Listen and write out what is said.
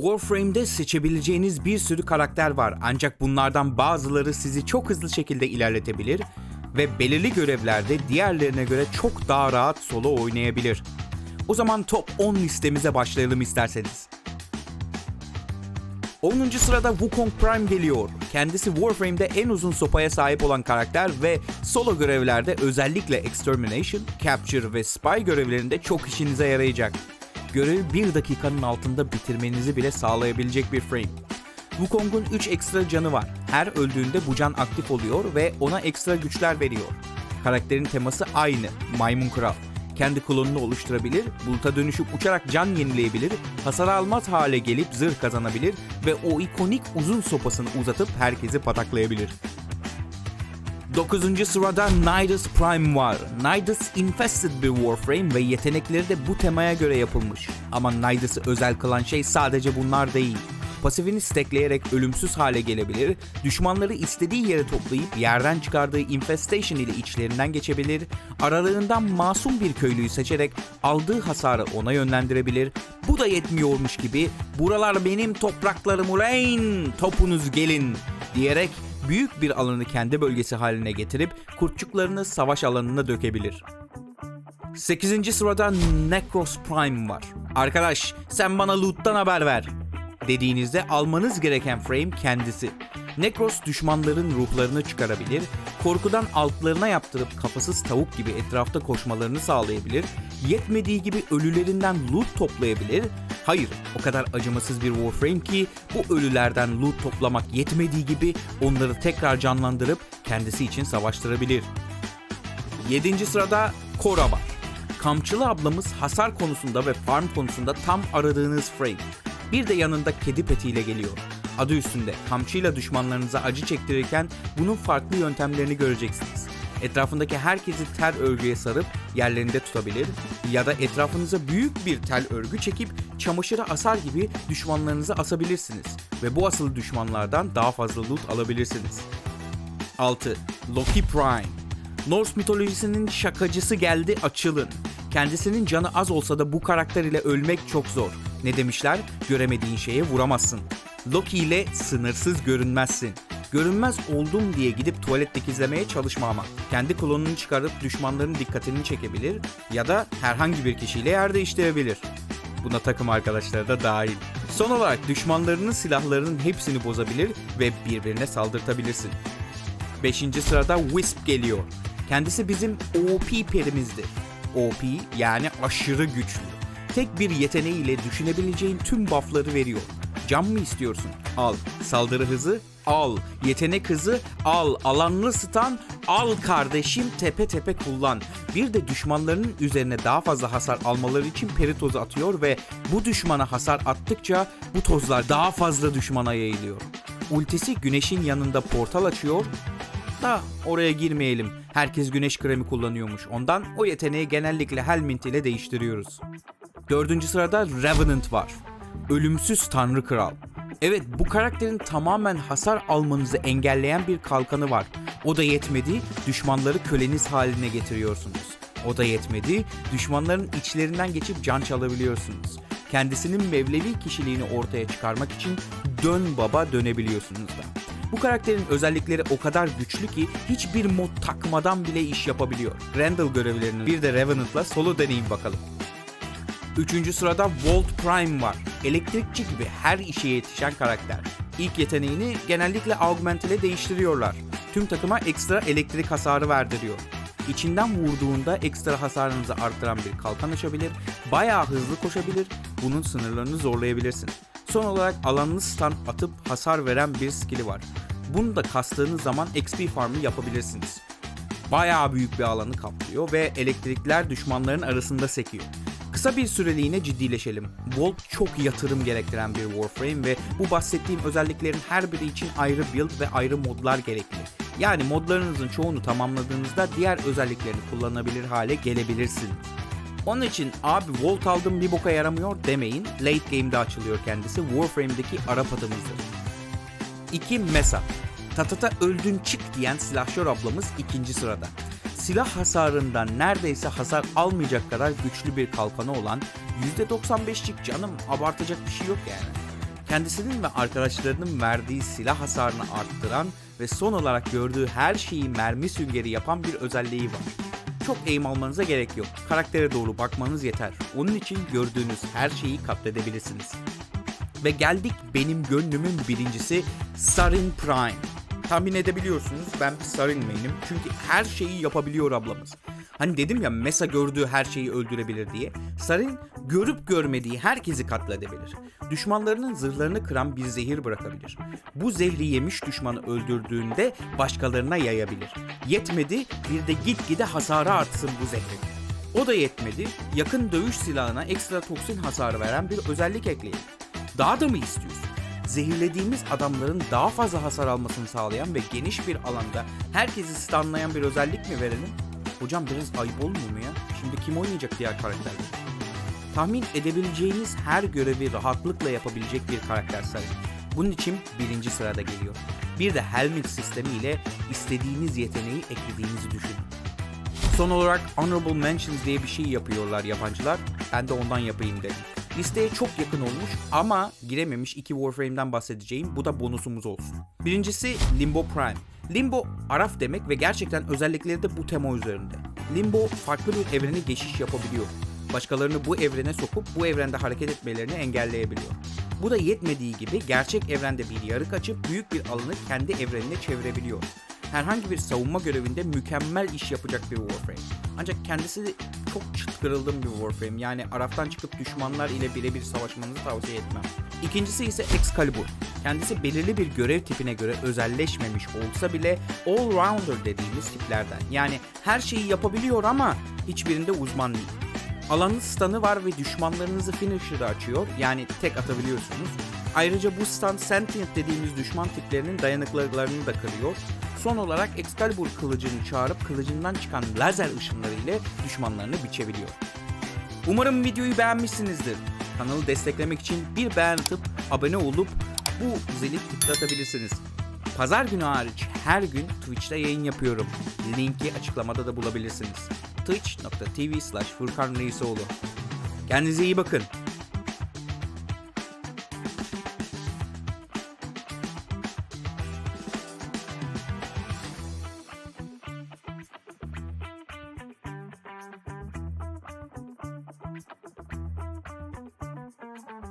Warframe'de seçebileceğiniz bir sürü karakter var ancak bunlardan bazıları sizi çok hızlı şekilde ilerletebilir ve belirli görevlerde diğerlerine göre çok daha rahat solo oynayabilir. O zaman top 10 listemize başlayalım isterseniz. 10. sırada Wukong Prime geliyor. Kendisi Warframe'de en uzun sopaya sahip olan karakter ve solo görevlerde özellikle Extermination, Capture ve Spy görevlerinde çok işinize yarayacak. Görevi 1 dakikanın altında bitirmenizi bile sağlayabilecek bir frame. Wukong'un 3 ekstra canı var. Her öldüğünde bu can aktif oluyor ve ona ekstra güçler veriyor. Karakterin teması aynı, Maymun Kral. Kendi klonunu oluşturabilir, buluta dönüşüp uçarak can yenileyebilir, hasar almaz hale gelip zırh kazanabilir ve o ikonik uzun sopasını uzatıp herkesi pataklayabilir. 9. sırada Nidus Prime var. Nidus infested bir Warframe ve yetenekleri de bu temaya göre yapılmış. Ama Nidus'ı özel kılan şey sadece bunlar değil. Pasifini stackleyerek ölümsüz hale gelebilir, düşmanları istediği yere toplayıp yerden çıkardığı infestation ile içlerinden geçebilir, aralığından masum bir köylüyü seçerek aldığı hasarı ona yönlendirebilir, bu da yetmiyormuş gibi buralar benim topraklarım uleyn, topunuz gelin diyerek büyük bir alanı kendi bölgesi haline getirip kurtçuklarını savaş alanına dökebilir. 8. sırada Necros Prime var. Arkadaş sen bana loot'tan haber ver dediğinizde almanız gereken frame kendisi. Necros düşmanların ruhlarını çıkarabilir, korkudan altlarına yaptırıp kafasız tavuk gibi etrafta koşmalarını sağlayabilir, yetmediği gibi ölülerinden loot toplayabilir. Hayır, o kadar acımasız bir Warframe ki bu ölülerden loot toplamak yetmediği gibi onları tekrar canlandırıp kendisi için savaştırabilir. 7. sırada Kora var. Kamçılı ablamız hasar konusunda ve farm konusunda tam aradığınız frame. Bir de yanında kedi petiyle geliyor. Adı üstünde kamçıyla düşmanlarınıza acı çektirirken bunun farklı yöntemlerini göreceksiniz. Etrafındaki herkesi ter örgüye sarıp yerlerinde tutabilir ya da etrafınıza büyük bir tel örgü çekip çamaşırı asar gibi düşmanlarınızı asabilirsiniz ve bu asıl düşmanlardan daha fazla loot alabilirsiniz. 6. Loki Prime Norse mitolojisinin şakacısı geldi açılın. Kendisinin canı az olsa da bu karakter ile ölmek çok zor. Ne demişler? Göremediğin şeye vuramazsın. Loki ile sınırsız görünmezsin. Görünmez oldum diye gidip tuvalet dikizlemeye çalışma ama. Kendi klonunu çıkarıp düşmanların dikkatini çekebilir ya da herhangi bir kişiyle yer değiştirebilir. Buna takım arkadaşları da dahil. Son olarak düşmanlarının silahlarının hepsini bozabilir ve birbirine saldırtabilirsin. 5. sırada Wisp geliyor. Kendisi bizim OP perimizdir. OP yani aşırı güçlü. Tek bir yeteneğiyle düşünebileceğin tüm buffları veriyor. Can mı istiyorsun? Al. Saldırı hızı? Al. Yetenek hızı? Al. Alanlı stun? Al kardeşim tepe tepe kullan. Bir de düşmanlarının üzerine daha fazla hasar almaları için peri tozu atıyor ve bu düşmana hasar attıkça bu tozlar daha fazla düşmana yayılıyor. Ultisi güneşin yanında portal açıyor da oraya girmeyelim. Herkes güneş kremi kullanıyormuş. Ondan o yeteneği genellikle Helmint ile değiştiriyoruz. Dördüncü sırada Revenant var. Ölümsüz Tanrı Kral. Evet bu karakterin tamamen hasar almanızı engelleyen bir kalkanı var. O da yetmedi, düşmanları köleniz haline getiriyorsunuz. O da yetmedi, düşmanların içlerinden geçip can çalabiliyorsunuz. Kendisinin mevlevi kişiliğini ortaya çıkarmak için dön baba dönebiliyorsunuz da. Bu karakterin özellikleri o kadar güçlü ki hiçbir mod takmadan bile iş yapabiliyor. Randall görevlerini bir de Revenant'la solo deneyin bakalım. Üçüncü sırada Volt Prime var. Elektrikçi gibi her işe yetişen karakter. İlk yeteneğini genellikle Augment ile değiştiriyorlar. Tüm takıma ekstra elektrik hasarı verdiriyor. İçinden vurduğunda ekstra hasarınızı arttıran bir kalkan açabilir, bayağı hızlı koşabilir, bunun sınırlarını zorlayabilirsin. Son olarak alanını stun atıp hasar veren bir skill'i var. Bunu da kastığınız zaman XP farmı yapabilirsiniz. Bayağı büyük bir alanı kaplıyor ve elektrikler düşmanların arasında sekiyor. Kısa bir süreliğine ciddileşelim. Volt çok yatırım gerektiren bir Warframe ve bu bahsettiğim özelliklerin her biri için ayrı build ve ayrı modlar gerekli. Yani modlarınızın çoğunu tamamladığınızda diğer özelliklerini kullanabilir hale gelebilirsiniz. Onun için abi Volt aldım bir boka yaramıyor demeyin. Late game'de açılıyor kendisi. Warframe'deki Arap adımızdır. 2 Mesa. Tatata öldün çık diyen silahşör ablamız ikinci sırada. Silah hasarından neredeyse hasar almayacak kadar güçlü bir kalkanı olan %95'lik canım abartacak bir şey yok yani. kendisinin ve arkadaşlarının verdiği silah hasarını arttıran ve son olarak gördüğü her şeyi mermi süngeri yapan bir özelliği var. Çok aim almanıza gerek yok. Karaktere doğru bakmanız yeter. Onun için gördüğünüz her şeyi katledebilirsiniz. Ve geldik benim gönlümün birincisi Sarin Prime. Tahmin edebiliyorsunuz ben bir Sarin main'im. Çünkü her şeyi yapabiliyor ablamız. Hani dedim ya Mesa gördüğü her şeyi öldürebilir diye. Sarin görüp görmediği herkesi katledebilir. Düşmanlarının zırhlarını kıran bir zehir bırakabilir. Bu zehri yemiş düşmanı öldürdüğünde başkalarına yayabilir. Yetmedi bir de gitgide hasarı artsın bu zehrin. O da yetmedi. Yakın dövüş silahına ekstra toksin hasarı veren bir özellik ekleyin. Daha da mı istiyorsun? Zehirlediğimiz adamların daha fazla hasar almasını sağlayan ve geniş bir alanda herkesi stunlayan bir özellik mi verelim? Hocam biraz ayıp olmuyor mu ya? Şimdi kim oynayacak diğer karakterleri? Tahmin edebileceğiniz her görevi rahatlıkla yapabilecek bir karakter sayın. Bunun için birinci sırada geliyor. Bir de Helmet sistemiyle istediğiniz yeteneği eklediğinizi düşünün. Son olarak Honorable Mentions diye bir şey yapıyorlar yabancılar. Ben de ondan yapayım dedim. Listeye çok yakın olmuş ama girememiş iki Warframe'den bahsedeceğim. Bu da bonusumuz olsun. Birincisi Limbo Prime. Limbo Araf demek ve gerçekten özellikleri de bu tema üzerinde. Limbo farklı bir evrene geçiş yapabiliyor. Başkalarını bu evrene sokup bu evrende hareket etmelerini engelleyebiliyor. Bu da yetmediği gibi gerçek evrende bir yarık açıp büyük bir alanı kendi evrenine çevirebiliyor herhangi bir savunma görevinde mükemmel iş yapacak bir Warframe. Ancak kendisi çok çıt kırıldığım bir Warframe. Yani Araf'tan çıkıp düşmanlar ile birebir savaşmanızı tavsiye etmem. İkincisi ise Excalibur. Kendisi belirli bir görev tipine göre özelleşmemiş olsa bile all-rounder dediğimiz tiplerden. Yani her şeyi yapabiliyor ama hiçbirinde uzman değil. Alanın stun'ı var ve düşmanlarınızı finisher'ı açıyor. Yani tek atabiliyorsunuz. Ayrıca bu stun sentient dediğimiz düşman tiplerinin dayanıklılıklarını da kırıyor. Son olarak Excalibur kılıcını çağırıp kılıcından çıkan lazer ışınları ile düşmanlarını biçebiliyor. Umarım videoyu beğenmişsinizdir. Kanalı desteklemek için bir beğen atıp abone olup bu zili tıklatabilirsiniz. Pazar günü hariç her gün Twitch'te yayın yapıyorum. Linki açıklamada da bulabilirsiniz. twitch.tv slash. Kendinize iyi bakın.